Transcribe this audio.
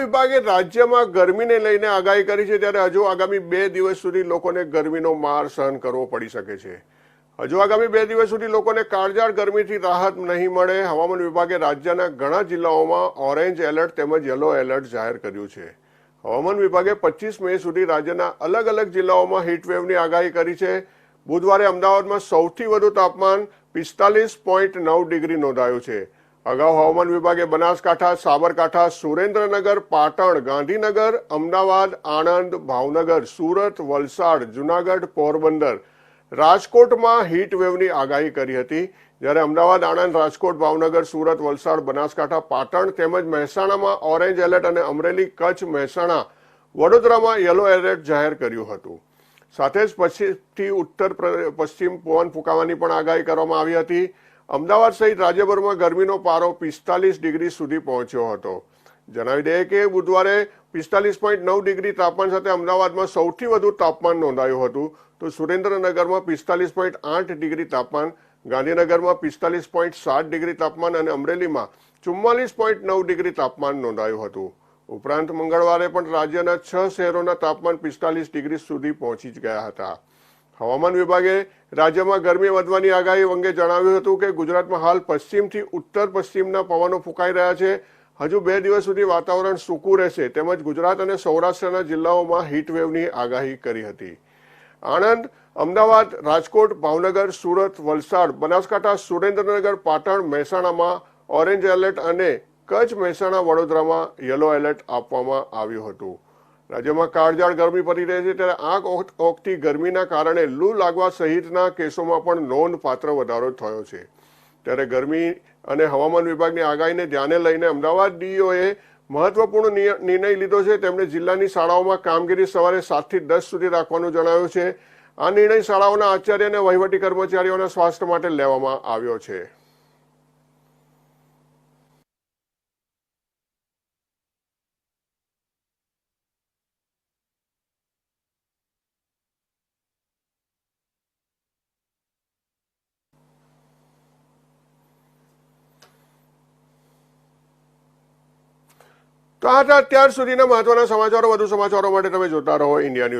વિભાગે રાજ્યમાં ગરમીને લઈને આગાહી કરી છે ત્યારે હજુ આગામી બે દિવસ સુધી લોકોને ગરમીનો માર સહન કરવો પડી શકે છે. હજુ આગામી બે દિવસ સુધી લોકોને કાળજાળ ગરમીથી રાહત નહીં મળે. હવામાન વિભાગે રાજ્યના ઘણા જિલ્લાઓમાં ઓરેન્જ એલર્ટ તેમજ યલો એલર્ટ જાહેર કર્યું છે. હવામાન વિભાગે પચીસ મે સુધી રાજ્યના અલગ અલગ જિલ્લાઓમાં હીટવેવની આગાહી કરી છે. બુધવારે અમદાવાદમાં સૌથી વધુ તાપમાન પિસ્તાલીસ પોઈન્ટ નવ ડિગ્રી નોંધાયું છે. અગાઉ હવામાન વિભાગે બનાસકાંઠા, સાબરકાંઠા, સુરેન્દ્રનગર, પાટણ, ગાંધીનગર, અમદાવાદ, આણંદ, ભાવનગર, સુરત, વલસાડ, જુનાગઢ, પોરબંદર રાજકોટમાં હીટ વેવની આગાહી કરી હતી. જ્યારે અમદાવાદ, આણંદ, રાજકોટ, ભાવનગર, સુરત, વલસાડ, બનાસકાંઠા, પાટણ તેમજ મહેસાણામાં ઓરેન્જ એલર્ટ અને અમરેલી કચ્છ, મહેસાણા, વડોદરામાં યલો એલર્ટ જાહેર કર્યું હતું. સાથે જ પશ્ચિમથી ઉત્તર પશ્ચિમ પવન ફૂંકાવાની પણ આગાહી કરવામાં આવી હતી. અમદાવાદ સહિત રાજ્યભરમાં ગરમીનો પારો પિસ્તાલીસ ડિગ્રી સુધી પહોંચ્યો હતો. જણાવી દઈએ કે બુધવારે પિસ્તાલીસ પોઈન્ટ નવ ડિગ્રી તાપમાન સાથે અમદાવાદમાં સૌથી વધુ તાપમાન નોંધાયું હતું. તો સુરેન્દ્રનગરમાં પિસ્તાલીસ પોઈન્ટ આઠ ડિગ્રી તાપમાન, ગાંધીનગરમાં પિસ્તાલીસ પોઈન્ટ સાત ડિગ્રી તાપમાન અને અમરેલીમાં ચુમ્માલીસ પોઈન્ટ નવ ડિગ્રી તાપમાન નોંધાયું હતું. ઉપરાંત મંગળવારે પણ રાજ્યના છ શહેરોના તાપમાન પિસ્તાલીસ ડિગ્રી સુધી પહોંચી ગયા હતા. હવામાન વિભાગે રાજ્યમાં ગરમી વધવાની આગાહી અંગે જણાવ્યું હતું કે ગુજરાતમાં હાલ પશ્ચિમથી ઉત્તર પશ્ચિમના પવનો ફૂંકાઈ રહ્યા છે. હજુ બે દિવસ સુધી વાતાવરણ સૂકું રહેશે તેમજ ગુજરાત અને સૌરાષ્ટ્રના જિલ્લાઓમાં હીટવેવની આગાહી કરી હતી. આણંદ, અમદાવાદ, રાજકોટ, ભાવનગર, સુરત, વલસાડ, બનાસકાંઠા, સુરેન્દ્રનગર, પાટણ, મહેસાણામાં ઓરેન્જ એલર્ટ અને કચ્છ, મહેસાણા, વડોદરામાં યલો એલર્ટ આપવામાં આવ્યું હતું. રાજ્યમાં કાળજાળ ગરમી પડી રહી છે ત્યારે આંખ ઓગતી ગરમીના કારણે લૂ લાગવા સહિતના કેસોમાં પણ નોંધપાત્ર વધારો થયો છે. ત્યારે ગરમી અને હવામાન વિભાગની આગાહીને ધ્યાને લઈને અમદાવાદ ડીઓએ મહત્વપૂર્ણ નિર્ણય લીધો છે. તેમણે જિલ્લાની શાળાઓમાં કામગીરી સવારે સાતથી દસ સુધી રાખવાનું જણાવ્યું છે. આ નિર્ણય શાળાઓના આચાર્ય અને વહીવટી કર્મચારીઓના સ્વાસ્થ્ય માટે લેવામાં આવ્યો છે. તો આ હતા અત્યાર સુધીના મહત્વના સમાચારો. વધુ સમાચારો માટે તમે જોતા રહો ઇન્ડિયા ન્યૂઝ.